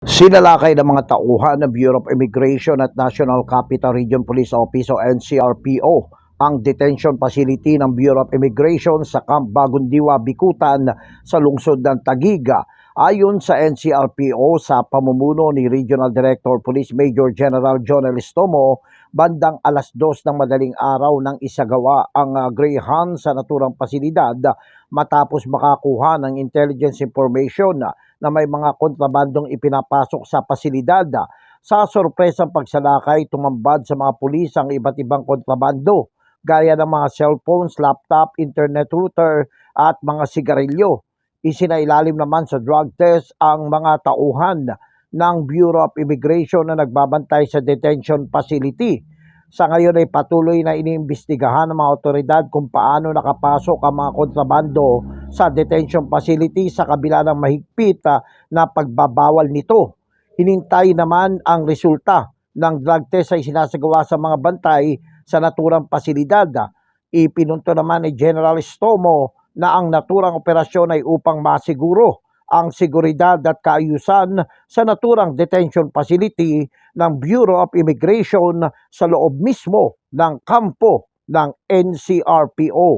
Sinalakay ng mga tauhan ng Bureau of Immigration at National Capital Region Police Office o NCRPO ang detention facility ng Bureau of Immigration sa Camp Bagundiwa, Bikutan sa lungsod ng Tagiga. Ayon sa NCRPO sa pamumuno ni Regional Director Police Major General John Elistomo, bandang alas dos ng madaling araw nang isagawa ang uh, Greyhound sa naturang pasilidad matapos makakuha ng intelligence information na may mga kontrabandong ipinapasok sa pasilidad. Sa sorpresang pagsalakay, tumambad sa mga pulis ang iba't ibang kontrabando gaya ng mga cellphones, laptop, internet router at mga sigarilyo. Isinailalim naman sa drug test ang mga tauhan ng Bureau of Immigration na nagbabantay sa detention facility. Sa ngayon ay patuloy na iniimbestigahan ng mga otoridad kung paano nakapasok ang mga kontrabando sa detention facility sa kabila ng mahigpit ah, na pagbabawal nito. Hinintay naman ang resulta ng drug test ay sinasagawa sa mga bantay sa naturang pasilidad. Ipinunto naman ni General Stomo na ang naturang operasyon ay upang masiguro ang seguridad at kaayusan sa naturang detention facility ng Bureau of Immigration sa loob mismo ng kampo ng NCRPO.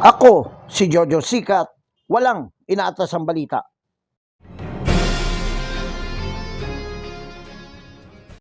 Ako, si Jojo Sikat, walang inaatas ang balita.